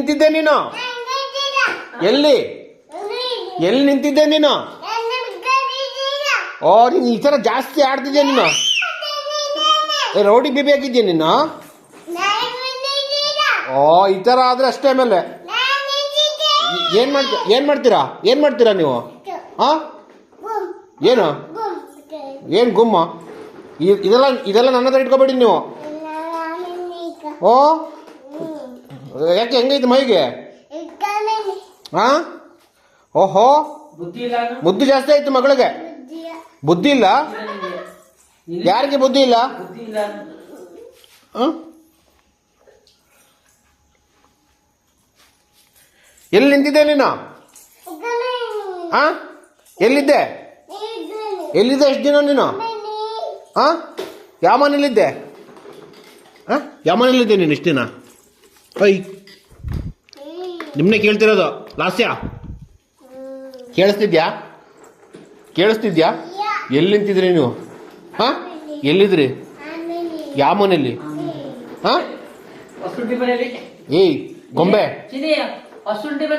ನಿಂತಿದ್ದೆ ನೀನು? ಎಲ್ಲಿ? ಎಲ್ಲಿ ನಿಂತಿದ್ದೆ ನೀನು? ಓ ನೀನು ಈ ಥರ ಜಾಸ್ತಿ ಆಡ್ತಿದ್ದೆ ನೀನು? ಏ, ರೌಡಿ ಬೇಬಿ ಆಗಿದ್ಯಾ ನೀನು? ಓ ಈ ಥರ ಆದರೆ ಅಷ್ಟೇ ಮೇಲೆ ಏನು ಮಾಡ್ತೀರಾ ಏನ್ ಮಾಡ್ತೀರಾ? ಏನು ಮಾಡ್ತೀರಾ ನೀವು? ಹಾ ಏನು? ಏನು ಗುಮ್ಮ? ಇದೆಲ್ಲ ಇದೆಲ್ಲ ನನ್ನ ಹತ್ರ ಇಟ್ಕೋಬೇಡಿ ನೀವು. ಓ? ಯಾಕೆ ಹೆಂಗೈತೆ ಮೈಗೆ? ಹಾ ಓಹೋ. ಬುದ್ಧಿ ಇಲ್ಲ ಮುದ್ದು ಜಾಸ್ತಿ ಆಯ್ತು ಮಗಳಿಗೆ? ಬುದ್ಧಿ ಇಲ್ಲ? ಯಾರಿಗೆ ಬುದ್ಧಿ ಇಲ್ಲ? ಬುದ್ಧಿ ಇಲ್ಲ ಹ? ಎಲ್ಲಿ ನಿಂತಿದ್ದೆ ನೀನು? ಹಾ ಎಲ್ಲಿದ್ದೆ? ಎಲ್ಲಿದ್ದೆ ಎಷ್ಟು ದಿನ ನೀನು? ಹಾ ಯಾವ ಮನೇಲಿದ್ದೆ ಹಾ ಯಾವ ಮನೇಲಿದ್ದೆ ನೀನು ಇಷ್ಟು ದಿನ? ಐ ನಿಮ್ಮನ್ನೇ ಕೇಳ್ತಿರೋದು ಲಾಸ್ಯ? ಕೇಳಿಸ್ತಿದ್ಯಾ? ಕೇಳಿಸ್ತಿದ್ಯಾ? ಎಲ್ಲಿ ನಿಂತಿದ್ರಿ ನೀವು? ಹಾ? ಎಲ್ಲಿದ್ರಿ? ಯಾವ ಮನೆಯಲ್ಲಿ? ಹಾಂ? ಏಯ್ ಗೊಂಬೆ.